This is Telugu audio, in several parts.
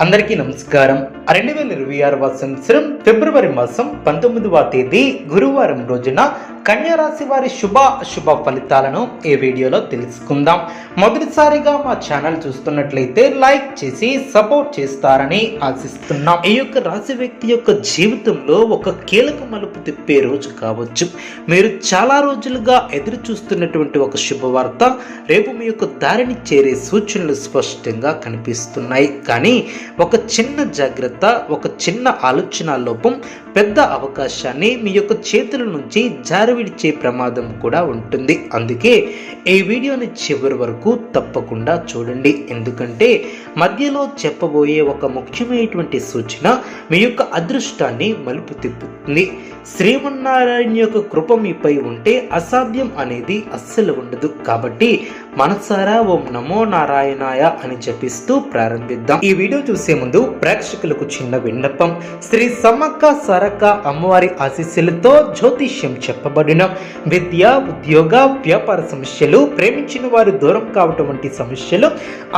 అందరికీ నమస్కారం. రెండు వేల ఇరవై ఆరవ సంవత్సరం ఫిబ్రవరి మాసం పంతొమ్మిదవ తేదీ గురువారం రోజున కన్యారాశి వారి శుభ అశుభ ఫలితాలను ఈ వీడియోలో తెలుసుకుందాం. మొదటిసారిగా మా ఛానల్ చూస్తున్నట్లయితే లైక్ చేసి సపోర్ట్ చేస్తారని ఆశిస్తున్నాం. ఈ యొక్క రాశి వ్యక్తి యొక్క జీవితంలో ఒక కీలక మలుపు తిప్పే రోజు కావచ్చు. మీరు చాలా రోజులుగా ఎదురు చూస్తున్నటువంటి ఒక శుభవార్త రేపు మీ యొక్క దారిని చేరే సూచనలు స్పష్టంగా కనిపిస్తున్నాయి. కానీ ఒక చిన్న జాగ్రత్త ఒక చిన్న ఆలోచన లోపం పెద్ద అవకాశాన్ని మీ యొక్క చేతుల నుంచి జారవిడిచే ప్రమాదం కూడా ఉంటుంది. అందుకే ఈ వీడియోని చివరి వరకు తప్పకుండా చూడండి. ఎందుకంటే మధ్యలో చెప్పబోయే ఒక ముఖ్యమైనటువంటి సూచన మీ యొక్క అదృష్టాన్ని మలుపు తిప్పుతుంది శ్రీమన్నారాయణ యొక్క కృప మీపై ఉంటే అసాధ్యం అనేది అస్సలు ఉండదు. కాబట్టి మనసారా ఓం నమో నారాయణాయ అని జపిస్తూ ప్రారంభిద్దాం. ఈ వీడియో చూసే ముందు ప్రేక్షకులకు చిన్న విన్నపం. శ్రీ సమ్మక్క సారక్క అమ్మవారి ఆశీస్సులతో జ్యోతిష్యం చెప్పబడిన విద్య ఉద్యోగ వ్యాపార సమస్యలు ప్రేమించిన వారు దూరం కావటం వంటి సమస్యలు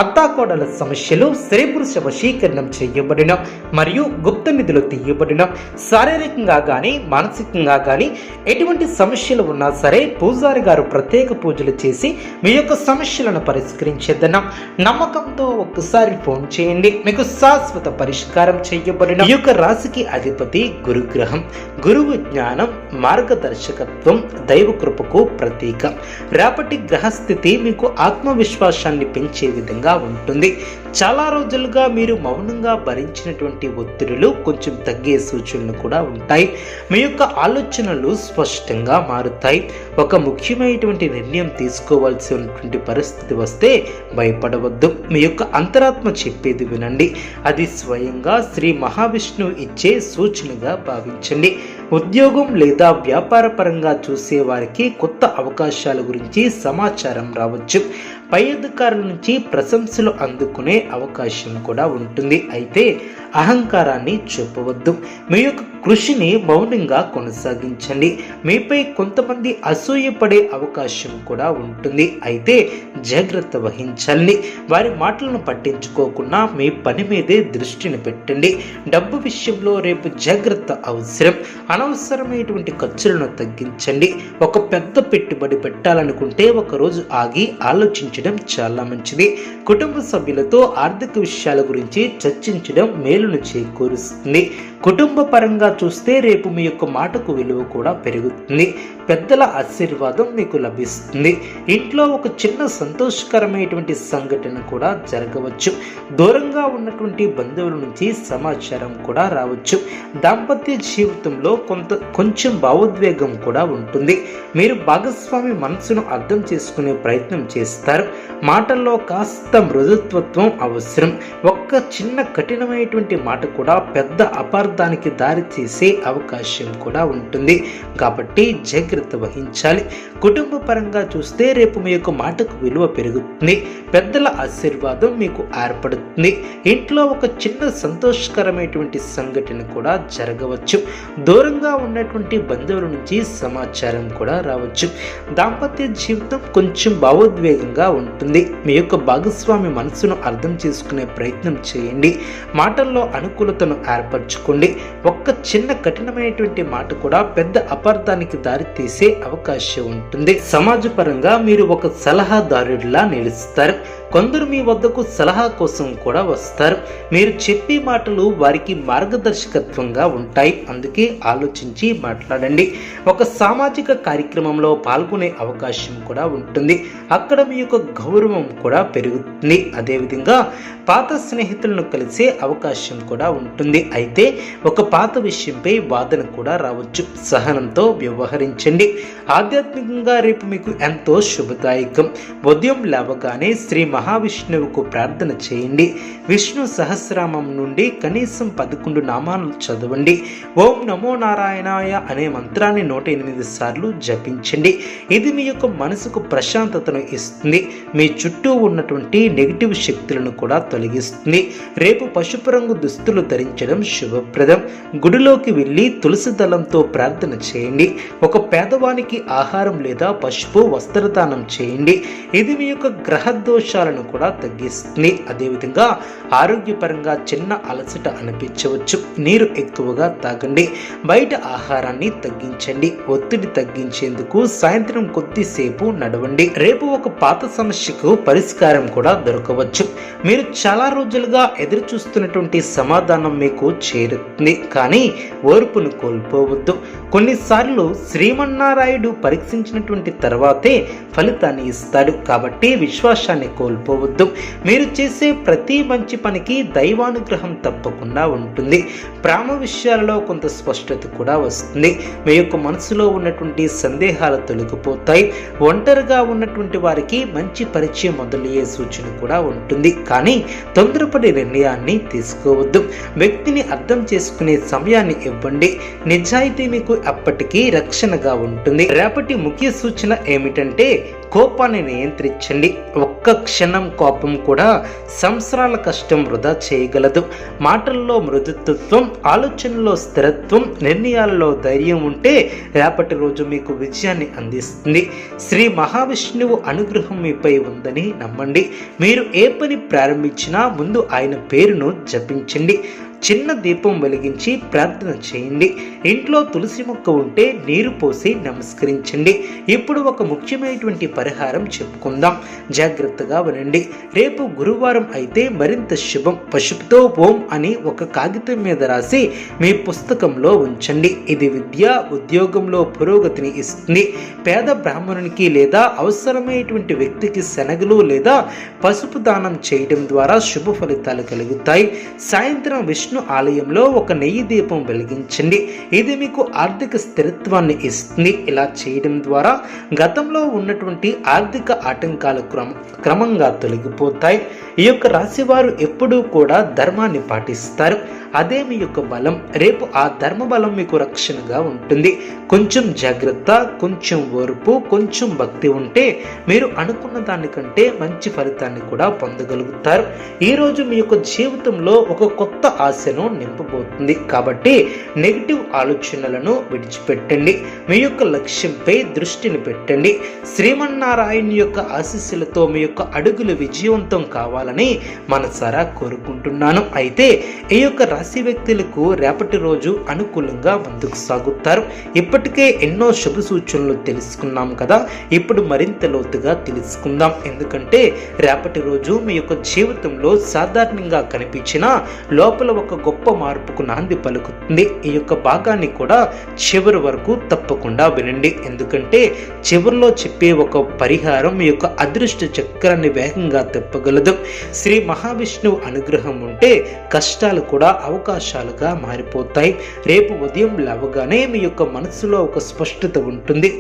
అత్తాకోడల సమస్యలు స్త్రీ పురుష వశీకరణం చేయబడిన మరియు గుప్త నిధులు తీయబడిన శారీరకంగా కానీ మానసికంగా కానీ ఎటువంటి సమస్యలు ఉన్నా సరే పూజారి గారు ప్రత్యేక పూజలు చేసి మీ యొక్క సమస్యలను పరిష్కరించేద్దన్నాం నమ్మకంతో ఒక్కసారి ఫోన్ చేయండి. మీకు శాశ్వత పరిష్కారం చేయబడిన ఈ యొక్క రాశికి అధిపతి గురు గురుగ్రహం గురువు జ్ఞానం మార్గదర్శకత్వం దైవ కృపకు ప్రతీక. రేపటి గ్రహస్థితి మీకు ఆత్మవిశ్వాసాన్ని పెంచే విధంగా ఉంటుంది. చాలా రోజులుగా మీరు మౌనంగా భరించినటువంటి ఒత్తిడులు కొంచెం తగ్గే సూచనలు కూడా ఉంటాయి. మీ యొక్క ఆలోచనలు స్పష్టంగా మారుతాయి. ఒక ముఖ్యమైనటువంటి నిర్ణయం తీసుకోవాల్సి ఉన్నటువంటి పరిస్థితి వస్తే భయపడవద్దు. మీ యొక్క అంతరాత్మ చెప్పేది వినండి. అది స్వయంగా శ్రీ మహావిష్ణువు ఇచ్చే సూచనగా భావించండి. ఉద్యోగం లేదా వ్యాపార పరంగా చూసే వారికి కొత్త అవకాశాల గురించి సమాచారం రావచ్చు. పై అధికారుల నుంచి ప్రశంసలు అందుకునే అవకాశం కూడా ఉంటుంది. అయితే అహంకారాన్ని చూపవద్దు. మీ యొక్క కృషిని మౌనంగా కొనసాగించండి. మీపై కొంతమంది అసూయపడే అవకాశం కూడా ఉంటుంది. అయితే జాగ్రత్త వహించాలి. వారి మాటలను పట్టించుకోకుండా మీ పని మీదే దృష్టిని పెట్టండి. డబ్బు విషయంలో రేపు జాగ్రత్త అవసరం. అనవసరమైనటువంటి ఖర్చులను తగ్గించండి. ఒక పెద్ద పెట్టుబడి పెట్టాలనుకుంటే ఒకరోజు ఆగి ఆలోచించండి. చాలా మంచిది. కుటుంబ సభ్యులతో ఆర్థిక విషయాల గురించి చర్చించడం మేలును చేకూరుస్తుంది. కుటుంబ పరంగా చూస్తే రేపు మీ యొక్క మాటకు విలువ కూడా పెరుగుతుంది. పెద్దల ఆశీర్వాదం మీకు లభిస్తుంది. ఇంట్లో ఒక చిన్న సంతోషకరమైనటువంటి సంఘటన కూడా జరగవచ్చు. దూరంగా ఉన్నటువంటి బంధువుల నుంచి సమాచారం కూడా రావచ్చు. దాంపత్య జీవితంలో కొంత కొంచెం భావోద్వేగం కూడా ఉంటుంది. మీరు భాగస్వామి మనసును అర్థం చేసుకునే ప్రయత్నం చేస్తారు. మాటల్లో కాస్త మృదుత్వత్వం అవసరం. ఒక్క చిన్న కఠినమైనటువంటి మాట కూడా పెద్ద అపార్థానికి దారి తీసే అవకాశం కూడా ఉంటుంది. కాబట్టి జాగ్రత్త వహించాలి. కుటుంబ పరంగా చూస్తే రేపు మీ యొక్క మాటకు విలువ పెరుగుతుంది. పెద్దల ఆశీర్వాదం మీకు ఏర్పడుతుంది. ఇంట్లో ఒక చిన్న సంతోషకరమైనటువంటి సంఘటన కూడా జరగవచ్చు. దూరంగా ఉన్నటువంటి బంధువుల నుంచి సమాచారం కూడా రావచ్చు. దాంపత్య జీవితం కొంచెం భావోద్వేగంగా ఉంటుంది. మీ యొక్క భాగస్వామి మనసును అర్థం చేసుకునే ప్రయత్నం చేయండి. మాటల్లో అనుకూలతను ఏర్పరచుకోండి. ఒక్క చిన్న కఠినమైనటువంటి మాట కూడా పెద్ద అపార్థానికి దారి తీసే అవకాశం ఉంటుంది. సమాజపరంగా మీరు ఒక సలహాదారుడిలా నిలుస్తారు. కొందరు మీ వద్దకు సలహా కోసం కూడా వస్తారు. మీరు చెప్పే మాటలు వారికి మార్గదర్శకత్వంగా ఉంటాయి. అందుకే ఆలోచించి మాట్లాడండి. ఒక సామాజిక కార్యక్రమంలో పాల్గొనే అవకాశం కూడా ఉంటుంది. అక్కడ మీ యొక్క గౌరవం కూడా పెరుగుతుంది. అదేవిధంగా పాత స్నేహితులను కలిసే అవకాశం కూడా ఉంటుంది. అయితే ఒక పాత విషయంపై వాదన కూడా రావచ్చు. సహనంతో వ్యవహరించండి. ఆధ్యాత్మికంగా రేపు మీకు ఎంతో శుభదాయకం. ఉదయం లేవగానే శ్రీ మహావిష్ణువుకు ప్రార్థన చేయండి. విష్ణు సహస్రామం నుండి కనీసం పదకొండు నామాలు చదవండి. ఓం నమో నారాయణాయ అనే మంత్రాన్ని నూట ఎనిమిది సార్లు జపించండి. ఇది మీ యొక్క మనసుకు ప్రశాంతతను ఇస్తుంది. మీ చుట్టూ ఉన్నటువంటి నెగిటివ్ శక్తులను కూడా తొలగిస్తుంది. రేపు పసుపు రంగు దుస్తులు ధరించడం శుభప్రదం. గుడిలోకి వెళ్ళి తులసి దళంతో ప్రార్థన చేయండి. ఒక పేదవానికి ఆహారం లేదా పసుపు వస్త్రదానం చేయండి. ఇది మీ యొక్క గ్రహ దోషాల కష్టాలను కూడా తగ్గిస్తుంది. అదేవిధంగా ఆరోగ్యపరంగా చిన్న అలసట అనిపించవచ్చు. నీరు ఎక్కువగా తాగండి. బయట ఆహారాన్ని తగ్గించండి. ఒత్తిడి తగ్గించేందుకు సాయంత్రం కొద్దిసేపు నడవండి. రేపు ఒక పాత సమస్యకు పరిష్కారం కూడా దొరకవచ్చు. మీరు చాలా రోజులుగా ఎదురు చూస్తున్నటువంటి సమాధానం మీకు చేరుతుంది. కానీ ఓర్పును కోల్పోవద్దు. కొన్నిసార్లు శ్రీమన్నారాయుడు పరీక్షించినటువంటి తర్వాతే ఫలితాన్ని ఇస్తాడు. కాబట్టి విశ్వాసాన్ని కోల్పో కోల్పోవద్దు మీరు చేసే ప్రతి మంచి పనికి దైవానుగ్రహం తప్పకుండా ఉంటుంది. ప్రేమ విషయాలలో కొంత స్పష్టత కూడా వస్తుంది. మీ యొక్క మనసులో ఉన్నటువంటి సందేహాలు తొలగిపోతాయి. ఒంటరిగా ఉన్నటువంటి వారికి మంచి పరిచయం మొదలయ్యే సూచన కూడా ఉంటుంది. కానీ తొందరపడి నిర్ణయాన్ని తీసుకోవద్దు. వ్యక్తిని అర్థం చేసుకునే సమయాన్ని ఇవ్వండి. నిజాయితీ మీకు అప్పటికీ రక్షణగా ఉంటుంది. రేపటి ముఖ్య సూచన ఏమిటంటే కోపాన్ని నియంత్రించండి. ఒక్క క్షణం కోపం కూడా సంవత్సరాల కష్టం వృధా చేయగలదు. మాటల్లో మృదుత్వం ఆలోచనలో స్థిరత్వం నిర్ణయాలలో ధైర్యం ఉంటే రేపటి రోజు మీకు విజయాన్ని అందిస్తుంది. శ్రీ మహావిష్ణువు అనుగ్రహం మీపై ఉందని నమ్మండి. మీరు ఏ పని ప్రారంభించినా ముందు ఆయన పేరును జపించండి. చిన్న దీపం వెలిగించి ప్రార్థన చేయండి. ఇంట్లో తులసి మొక్క ఉంటే నీరు పోసి నమస్కరించండి. ఇప్పుడు ఒక ముఖ్యమైనటువంటి పరిహారం చెప్పుకుందాం. జాగ్రత్తగా వినండి. రేపు గురువారం అయితే మరింత శుభం. పశుపుతో ఓం అని ఒక కాగితం మీద రాసి మీ పుస్తకంలో ఉంచండి. ఇది విద్య ఉద్యోగంలో పురోగతిని ఇస్తుంది. పేద బ్రాహ్మణునికి లేదా అవసరమైనటువంటి వ్యక్తికి శనగలు లేదా పసుపు దానం చేయడం ద్వారా శుభ ఫలితాలు కలుగుతాయి. సాయంత్రం విష్ణు ఆలయంలో ఒక నెయ్యి దీపం వెలిగించండి. ఇది మీకు ఆర్థిక స్థిరత్వాన్ని ఇస్తుంది. ఇలా చేయడం ద్వారా గతంలో ఉన్నటువంటి ఆర్థిక ఆటంకాలు క్రమ క్రమంగా తొలగిపోతాయి. ఈ యొక్క రాశివారు ఎప్పుడూ కూడా ధర్మాన్ని పాటిస్తారు. అదే మీ యొక్క బలం. రేపు ఆ ధర్మ బలం మీకు రక్షణగా ఉంటుంది. కొంచెం జాగ్రత్త కొంచెం ఓర్పు కొంచెం భక్తి ఉంటే మీరు అనుకున్న దానికంటే మంచి ఫలితాన్ని కూడా పొందగలుగుతారు. ఈరోజు మీ యొక్క జీవితంలో ఒక కొత్త ఆశను నింపబోతుంది. కాబట్టి నెగిటివ్ ఆలోచనలను విడిచిపెట్టండి. మీ యొక్క లక్ష్యంపై దృష్టిని పెట్టండి. శ్రీమన్నారాయణ యొక్క ఆశీస్సులతో మీ యొక్క అడుగులు విజయవంతం కావాలి. కావాలని మనసారా కోరుకుంటున్నాను. అయితే ఈ యొక్క రాశి వ్యక్తులకు రేపటి రోజు అనుకూలంగా ముందుకు సాగుతారు. ఇప్పటికే ఎన్నో శుభ సూచనలు తెలుసుకున్నాం కదా. ఇప్పుడు మరింత లోతుగా తెలుసుకుందాం. ఎందుకంటే రేపటి రోజు మీ యొక్క జీవితంలో సాధారణంగా కనిపించిన లోపల ఒక గొప్ప మార్పుకు నాంది పలుకుతుంది. ఈ యొక్క భాగాన్ని కూడా చివరి వరకు తప్పకుండా వినండి. ఎందుకంటే చివరిలో చెప్పే ఒక పరిహారం మీ యొక్క అదృష్ట చక్రాన్ని వేగంగా తిప్పగలదు. శ్రీ మహావిష్ణువు అనుగ్రహం ఉంటే కష్టాలు కూడా అవకాశాలుగా మారిపోతాయి. రేపు ఉదయం లేవగానే మీ యొక్క మనసులో ఒక స్పష్టత ఉంటుంది.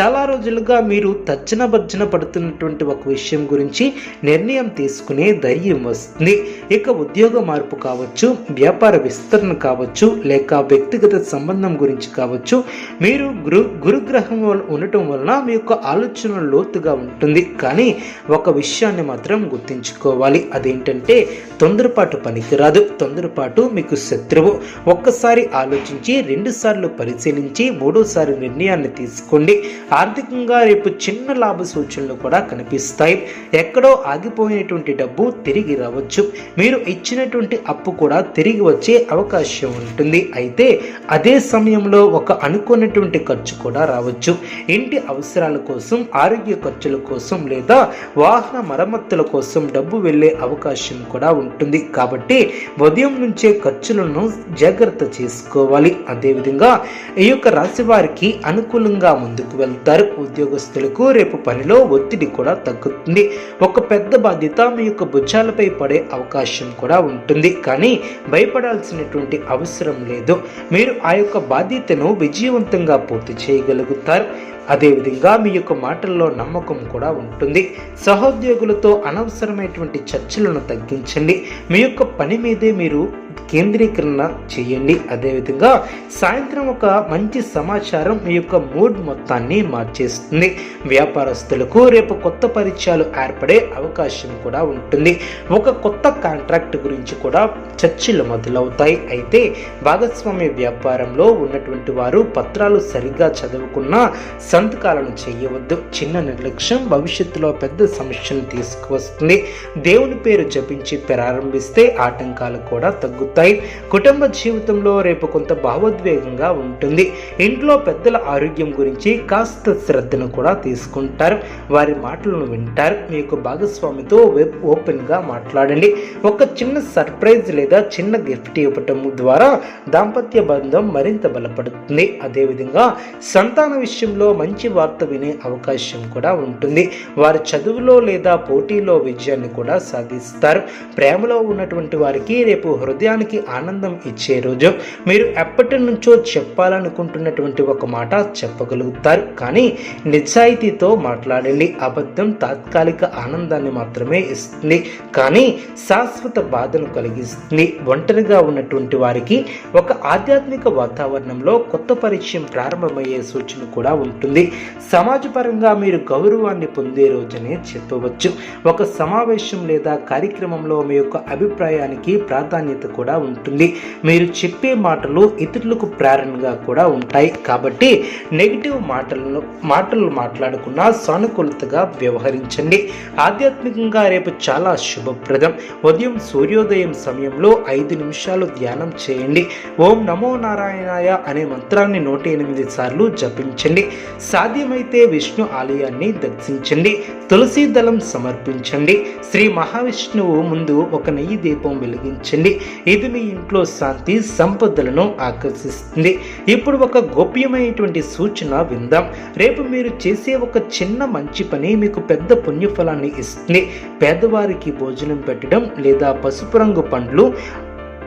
చాలా రోజులుగా మీరు తర్జన భర్జన పడుతున్నటువంటి ఒక విషయం గురించి నిర్ణయం తీసుకునే ధైర్యం వస్తుంది. ఇక ఉద్యోగ మార్పు కావచ్చు వ్యాపార విస్తరణ కావచ్చు లేక వ్యక్తిగత సంబంధం గురించి కావచ్చు మీరు గురు గురుగ్రహం వల్ల ఉండటం వలన మీ యొక్క ఆలోచన లోతుగా ఉంటుంది. కానీ ఒక విషయాన్ని మాత్రం గుర్తించుకోవాలి. అదేంటంటే తొందరపాటు పనికిరాదు. తొందరపాటు మీకు శత్రువు. ఒక్కసారి ఆలోచించి రెండుసార్లు పరిశీలించి మూడోసారి నిర్ణయాన్ని తీసుకోండి. ఆర్థికంగా రేపు చిన్న లాభ సూచనలు కూడా కనిపిస్తాయి. ఎక్కడో ఆగిపోయినటువంటి డబ్బు తిరిగి రావచ్చు. మీరు ఇచ్చినటువంటి అప్పు కూడా తిరిగి వచ్చే అవకాశం ఉంటుంది. అయితే అదే సమయంలో ఒక అనుకున్నటువంటి ఖర్చు కూడా రావచ్చు. ఇంటి అవసరాల కోసం ఆరోగ్య ఖర్చుల కోసం లేదా వాహన మరమ్మతుల కోసం డబ్బు వెళ్ళే అవకాశం కూడా ఉంటుంది. కాబట్టి ఉదయం నుంచే ఖర్చులను జాగ్రత్త చేసుకోవాలి. అదేవిధంగా ఈ యొక్క రాశి వారికి అనుకూలంగా ముందుకు వెళ్తారు. ఉద్యోగస్తులకు రేపు పనిలో ఒత్తిడి కూడా తగ్గుతుంది. ఒక పెద్ద బాధ్యత మీ యొక్క భుజాలపై పడే అవకాశం కూడా ఉంటుంది. కానీ భయపడాల్సినటువంటి అవసరం లేదు. మీరు ఆ యొక్క బాధ్యతను విజయవంతంగా పూర్తి చేయగలుగుతారు. అదేవిధంగా మీ యొక్క మాటల్లో నమ్మకం కూడా ఉంటుంది. సహోద్యోగులతో అనవసరమైనటువంటి చర్చలను తగ్గించండి. మీ యొక్క పని మీదే మీరు కేంద్రీకరణ చేయండి. అదేవిధంగా సాయంత్రం ఒక మంచి సమాచారం మీ యొక్క మూడ్ మొత్తాన్ని మార్చేస్తుంది. వ్యాపారస్తులకు రేపు కొత్త పరిచయాలు ఏర్పడే అవకాశం కూడా ఉంటుంది. ఒక కొత్త కాంట్రాక్ట్ గురించి కూడా చర్చలు మొదలవుతాయి. అయితే భాగస్వామ్య వ్యాపారంలో ఉన్నటువంటి వారు పత్రాలు సరిగ్గా చదువుకున్నా సంతకాలను చేయవద్దు. చిన్న నిర్లక్ష్యం భవిష్యత్తులో పెద్ద సమస్యను తీసుకువస్తుంది. దేవుని పేరు జపించి ప్రారంభిస్తే ఆటంకాలు కూడా తగ్గుతాయి కుటుంబ జీవితంలో రేపు కొంత భావోద్వేగంగా ఉంటుంది. ఇంట్లో పెద్దల ఆరోగ్యం గురించి కాస్త శ్రద్ధను కూడా తీసుకుంటారు. వారి మాటలను వింటారు. మీకు భాగస్వామితో వెబ్ ఓపెన్గా మాట్లాడండి. ఒక చిన్న సర్ప్రైజ్ లేదా చిన్న గిఫ్ట్ ఇవ్వటం ద్వారా దాంపత్య బంధం మరింత బలపడుతుంది. అదేవిధంగా సంతాన విషయంలో మంచి వార్త వినే అవకాశం కూడా ఉంటుంది. వారి చదువులో లేదా పోటీలో విజయాన్ని కూడా సాధిస్తారు. ప్రేమలో ఉన్నటువంటి వారికి రేపు హృదయ హృదయానికి ఆనందం ఇచ్చే రోజు మీరు ఎప్పటి నుంచో చెప్పాలనుకుంటున్నటువంటి ఒక మాట చెప్పగలుగుతారు. కానీ నిజాయితీతో మాట్లాడండి. అబద్ధం తాత్కాలిక ఆనందాన్ని మాత్రమే ఇస్తుంది. కానీ శాశ్వత బాధను కలిగిస్తుంది. ఒంటరిగా ఉన్నటువంటి వారికి ఒక ఆధ్యాత్మిక వాతావరణంలో కొత్త పరిచయం ప్రారంభమయ్యే సూచన కూడా ఉంటుంది. సమాజపరంగా మీరు గౌరవాన్ని పొందే రోజునే చెప్పవచ్చు. ఒక సమావేశం లేదా కార్యక్రమంలో మీ యొక్క అభిప్రాయానికి ప్రాధాన్యత కూడా ఉంటుంది. మీరు చెప్పే మాటలు ఇతరులకు ప్రేరణగా కూడా ఉంటాయి. కాబట్టి నెగిటివ్ మాటలను మాటలు మాట్లాడకుండా సానుకూలతగా వ్యవహరించండి. ఆధ్యాత్మికంగా రేపు చాలా శుభప్రదం. ఉదయం సూర్యోదయం సమయంలో ఐదు నిమిషాలు ధ్యానం చేయండి. ఓం నమో నారాయణాయ అనే మంత్రాన్ని నూట ఎనిమిది సార్లు జపించండి. సాధ్యమైతే విష్ణు ఆలయాన్ని దర్శించండి. తులసి దళం సమర్పించండి. శ్రీ మహావిష్ణువు ముందు ఒక నెయ్యి దీపం వెలిగించండి. ఇది మీ ఇంట్లో శాంతి సంపదలను ఆకర్షిస్తుంది. ఇప్పుడు ఒక గోప్యమైనటువంటి సూచన విందాం. రేపు మీరు చేసే ఒక చిన్న మంచి పని మీకు పెద్ద పుణ్యఫలాన్ని ఇస్తుంది. పేదవారికి భోజనం పెట్టడం లేదా పసుపు రంగు పండ్లు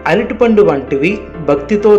అరటిపండు వంటివి భక్తితో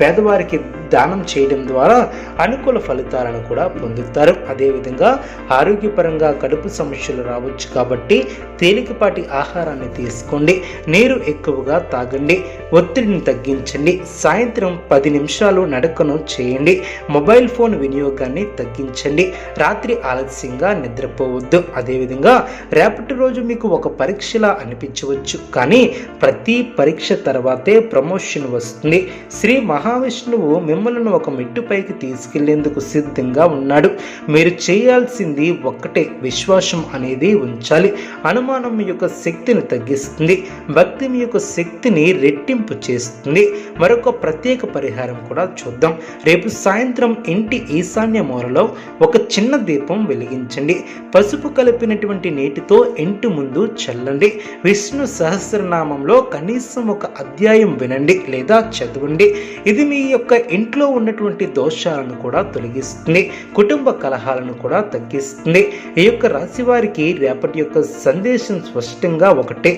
పేదవారికి దానం చేయడం ద్వారా అనుకూల ఫలితాలను కూడా పొందుతారు. అదేవిధంగా ఆరోగ్యపరంగా కడుపు సమస్యలు రావచ్చు కాబట్టి తేలికపాటి ఆహారాన్ని తీసుకోండి. నీరు ఎక్కువగా తాగండి. ఒత్తిడిని తగ్గించండి. సాయంత్రం పది నిమిషాలు నడకను చేయండి. మొబైల్ ఫోన్ వినియోగాన్ని తగ్గించండి. రాత్రి ఆలస్యంగా నిద్రపోవద్దు. అదేవిధంగా రేపటి రోజు మీకు ఒక పరీక్షలా అనిపించవచ్చు. కానీ ప్రతి పరీక్ష తర్వాతే ప్రమోషన్ వస్తుంది. శ్రీ మహావిష్ణువు మిమ్మల్ని ఒక మెట్టుపైకి తీసుకెళ్ళేందుకు సిద్ధంగా ఉన్నాడు. మీరు చేయాల్సింది ఒక్కటే విశ్వాసం అనేది ఉంచాలి. అనుమానం మీ యొక్క శక్తిని తగ్గిస్తుంది. భక్తి మీ యొక్క శక్తిని రెట్టింపు చేస్తుంది. మరొక ప్రత్యేక పరిహారం కూడా చూద్దాం. రేపు సాయంత్రం ఇంటి ఈశాన్య మూలలో ఒక చిన్న దీపం వెలిగించండి. పసుపు కలిపినటువంటి నీటితో ఇంటి ముందు చల్లండి. విష్ణు సహస్రనామంలో కనీసం ఒక అధ్యాయం వినండి లేదా చదవండి. ఇది మీ యొక్క ఇంటి ఇంట్లో ఉన్నటువంటి దోషాలను కూడా తొలగిస్తుంది కుటుంబ కలహాలను కూడా తగ్గిస్తుంది. ఈ యొక్క రాశి వారికి రేపటి యొక్క సందేశం స్పష్టంగా ఒకటే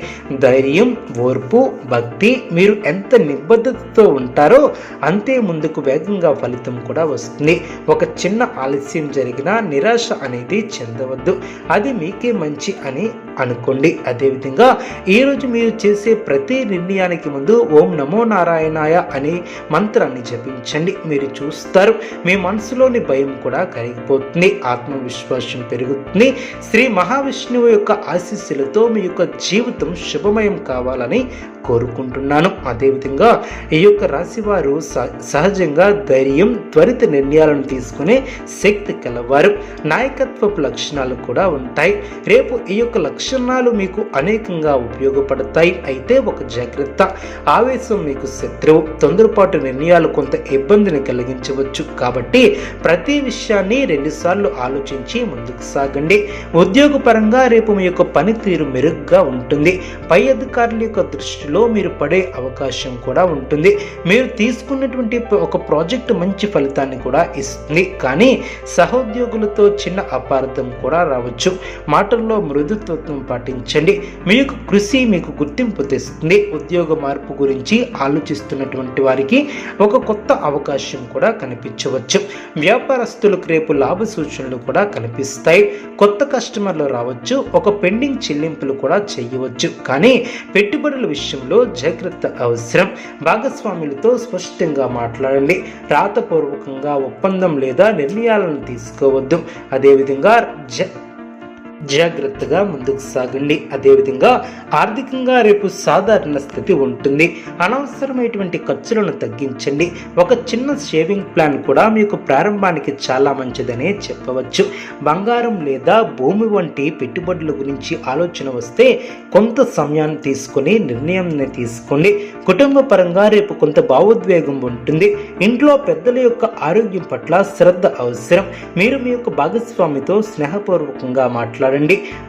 ధైర్యం ఓర్పు భక్తి మీరు ఎంత నిబద్ధతతో ఉంటారో అంతే ముందుకు వేగంగా ఫలితం కూడా వస్తుంది. ఒక చిన్న ఆలస్యం జరిగినా నిరాశ అనేది చెందవద్దు. అది మీకే మంచి అని అనుకోండి. అదేవిధంగా ఈరోజు మీరు చేసే ప్రతి నిర్ణయానికి ముందు ఓం నమో నారాయణాయ అనే మంత్రాన్ని జపించండి. మీరు చూస్తారు. మీ మనసులోని భయం కూడా కరిగిపోతుంది ఆత్మవిశ్వాసం పెరుగుతుంది. శ్రీ మహావిష్ణువు యొక్క ఆశీస్సులతో మీ యొక్క జీవితం శుభమయం కావాలని కోరుకుంటున్నాను. అదేవిధంగా ఈ యొక్క రాశివారు స- సహజంగా ధైర్యం త్వరిత నిర్ణయాలను తీసుకునే శక్తి కలవారు. నాయకత్వపు లక్షణాలు కూడా ఉంటాయి. రేపు ఈ యొక్క లక్షణాలు మీకు అనేకంగా ఉపయోగపడతాయి. అయితే ఒక జాగ్రత్త ఆవేశం మీకు శత్రువు. తొందరపాటు నిర్ణయాలు కొంత ఇబ్బంది ఇబ్బందిని కలిగించవచ్చు. కాబట్టి ప్రతి విషయాన్ని రెండుసార్లు ఆలోచించి ముందుకు సాగండి. ఉద్యోగపరంగా రేపు మీ యొక్క పనితీరు మెరుగ్గా ఉంటుంది. పై అధికారుల యొక్క దృష్టిలో మీరు పడే అవకాశం కూడా ఉంటుంది. మీరు తీసుకున్నటువంటి ఒక ప్రాజెక్ట్ మంచి ఫలితాన్ని కూడా ఇస్తుంది. కానీ సహోద్యోగులతో చిన్న అపార్థం కూడా రావచ్చు. మాటల్లో మృదుత్వం పాటించండి. మీ యొక్క కృషి మీకు గుర్తింపు తెస్తుంది. ఉద్యోగ మార్పు గురించి ఆలోచిస్తున్నటువంటి వారికి ఒక కొత్త అవకాశం అవకాశం కూడా కనిపించవచ్చు. వ్యాపారస్తులకు రేపు లాభ సూచనలు కూడా కనిపిస్తాయి. కొత్త కస్టమర్లు రావచ్చు ఒక పెండింగ్ చెల్లింపులు కూడా చేయవచ్చు. కానీ పెట్టుబడుల విషయంలో జాగ్రత్త అవసరం. భాగస్వాములతో స్పష్టంగా మాట్లాడండి. రాతపూర్వకంగా ఒప్పందం లేదా నిర్ణయాలను తీసుకోవద్దు. అదేవిధంగా జ జాగ్రత్తగా ముందుకు సాగండి. అదేవిధంగా ఆర్థికంగా రేపు సాధారణ స్థితి ఉంటుంది. అనవసరమైనటువంటి ఖర్చులను తగ్గించండి. ఒక చిన్న షేవింగ్ ప్లాన్ కూడా మీకు ప్రారంభానికి చాలా మంచిదనే చెప్పవచ్చు. బంగారం లేదా భూమి వంటి పెట్టుబడుల గురించి ఆలోచన వస్తే కొంత సమయాన్ని తీసుకొని నిర్ణయాన్ని తీసుకోండి. కుటుంబ పరంగా రేపు కొంత భావోద్వేగం ఉంటుంది. ఇంట్లో పెద్దల యొక్క ఆరోగ్యం పట్ల శ్రద్ధ అవసరం. మీరు మీ యొక్క భాగస్వామితో స్నేహపూర్వకంగా మాట్లాడండి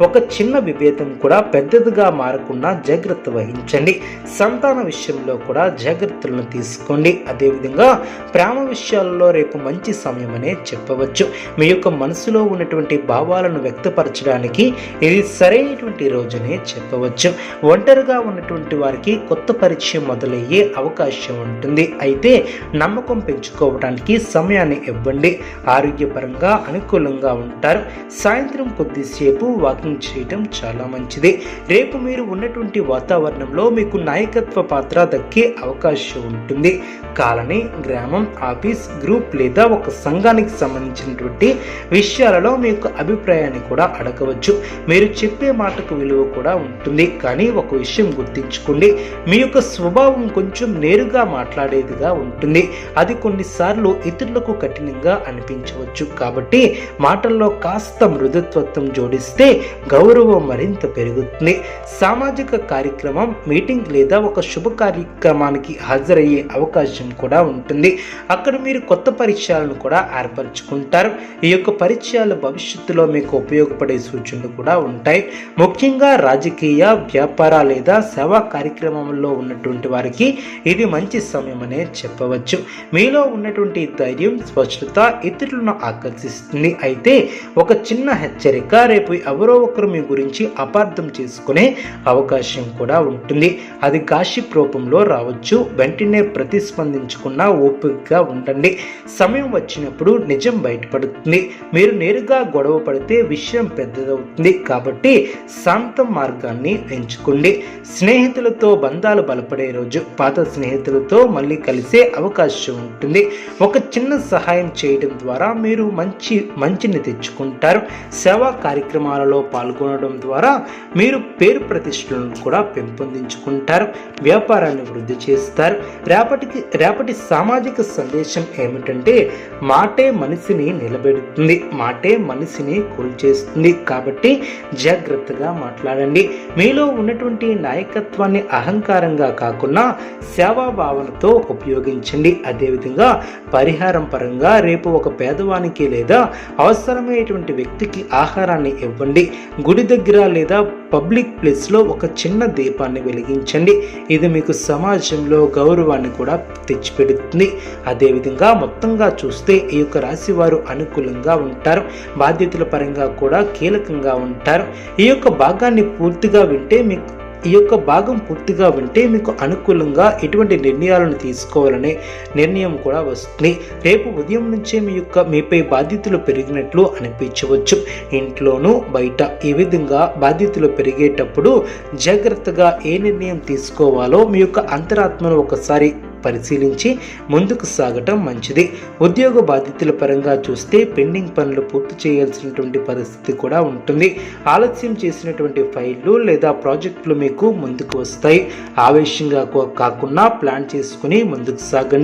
ఒక చిన్న విభేదం కూడా పెద్దదిగా మారకుండా జాగ్రత్త వహించండి. సంతాన విషయంలో కూడా జాగ్రత్తలను తీసుకోండి. అదేవిధంగా ప్రేమ విషయాల్లో రేపు మంచి సమయం అనే చెప్పవచ్చు. మీ యొక్క మనసులో ఉన్నటువంటి భావాలను వ్యక్తపరచడానికి ఇది సరైనటువంటి రోజునే చెప్పవచ్చు. ఒంటరిగా ఉన్నటువంటి వారికి కొత్త పరిచయం మొదలయ్యే అవకాశం ఉంటుంది. అయితే నమ్మకం పెంచుకోవడానికి సమయాన్ని ఇవ్వండి. ఆరోగ్యపరంగా అనుకూలంగా ఉంటారు. సాయంత్రం కొద్దిసేపు వాకింగ్ చేయటం చాలా మంచిది. రేపు మీరు ఉన్నటువంటి వాతావరణంలో మీకు నాయకత్వ పాత్ర దక్కే అవకాశం ఉంటుంది. కాలనీ గ్రామం ఆఫీస్ గ్రూప్ లేదా ఒక సంఘానికి సంబంధించినటువంటి విషయాలలో మీ యొక్క అభిప్రాయాన్ని కూడా అడగవచ్చు. మీరు చెప్పే మాటకు విలువ కూడా ఉంటుంది. కానీ ఒక విషయం గుర్తించుకోండి. మీ యొక్క స్వభావం కొంచెం నేరుగా మాట్లాడేదిగా ఉంటుంది. అది కొన్నిసార్లు ఇతరులకు కఠినంగా అనిపించవచ్చు. కాబట్టి మాటల్లో కాస్త మృదుత్వత్వం చేస్తే గౌరవం మరింత పెరుగుతుంది. సామాజిక కార్యక్రమం మీటింగ్ లేదా ఒక శుభ కార్యక్రమానికి హాజరయ్యే అవకాశం కూడా ఉంటుంది. అక్కడ మీరు కొత్త పరిచయాలను కూడా ఏర్పరచుకుంటారు. ఈ యొక్క పరిచయాలు భవిష్యత్తులో మీకు ఉపయోగపడే సూచనలు కూడా ఉంటాయి. ముఖ్యంగా రాజకీయ వ్యాపార లేదా సేవా కార్యక్రమంలో ఉన్నటువంటి వారికి ఇది మంచి సమయం అనే చెప్పవచ్చు. మీలో ఉన్నటువంటి ధైర్యం స్పష్టత ఇతరులను ఆకర్షిస్తుంది. అయితే ఒక చిన్న హెచ్చరిక రేపు ఎవరో ఒకరు మీ గురించి అపార్థం చేసుకునే అవకాశం కూడా ఉంటుంది. అది కాశిప్ రూపంలో రావచ్చు. వెంటనే ప్రతిస్పందించకుండా ఓపికగా ఉండండి. సమయం వచ్చినప్పుడు నిజం బయటపడుతుంది. మీరు నేరుగా గొడవ పడితే విషయం పెద్దదవుతుంది. కాబట్టి శాంత మార్గాన్ని ఎంచుకోండి. స్నేహితులతో బంధాలు బలపడే రోజు పాత స్నేహితులతో మళ్ళీ కలిసే అవకాశం ఉంటుంది. ఒక చిన్న సహాయం చేయడం ద్వారా మీరు మంచి మంచిని తెచ్చుకుంటారు. సేవా కార్యక్రమం కార్యక్రమాలలో పాల్గొనడం ద్వారా మీరు పేరు ప్రతిష్టలను కూడా పెంపొందించుకుంటారు వ్యాపారాన్ని వృద్ధి చేస్తారు. రేపటికి రేపటి సామాజిక సందేశం ఏమిటంటే మాటే మనిషిని నిలబెడుతుంది మాటే మనిషిని కూల్చేస్తుంది. కాబట్టి జాగ్రత్తగా మాట్లాడండి. మీలో ఉన్నటువంటి నాయకత్వాన్ని అహంకారంగా కాకుండా సేవా భావనతో ఉపయోగించండి. అదేవిధంగా పరిహారం పరంగా రేపు ఒక పేదవానికి లేదా అవసరమైనటువంటి వ్యక్తికి ఆహారాన్ని ఇవ్వండి. గుడి దగ్గర లేదా పబ్లిక్ ప్లేస్లో ఒక చిన్న దీపాన్ని వెలిగించండి. ఇది మీకు సమాజంలో గౌరవాన్ని కూడా తెచ్చిపెడుతుంది. అదేవిధంగా మొత్తంగా చూస్తే ఈ యొక్క రాశి వారు అనుకూలంగా ఉంటారు. బాధ్యతల పరంగా కూడా కీలకంగా ఉంటారు. ఈ యొక్క భాగాన్ని పూర్తిగా వింటే మీకు ఈ యొక్క భాగం పూర్తిగా వింటే మీకు అనుకూలంగా ఎటువంటి నిర్ణయాలను తీసుకోవాలనే నిర్ణయం కూడా వస్తుంది. రేపు ఉదయం నుంచే మీ యొక్క మీపై బాధ్యతలు పెరిగినట్లు అనిపించవచ్చు. ఇంట్లోనూ బయట ఈ విధంగా బాధ్యతలు పెరిగేటప్పుడు జాగ్రత్తగా ఏ నిర్ణయం తీసుకోవాలో మీ యొక్క అంతరాత్మను ఒకసారి పరిశీలించి ముందుకు సాగటం మంచిది. ఉద్యోగ బాధ్యతల పరంగా చూస్తే పెండింగ్ పనులు పూర్తి చేయాల్సినటువంటి పరిస్థితి కూడా ఉంటుంది. ఆలస్యం చేసినటువంటి ఫైళ్ళు లేదా ప్రాజెక్టులు మీకు ముందుకు వస్తాయి. ఆవేశంగా కాకుండా ప్లాన్ చేసుకుని ముందుకు సాగండి.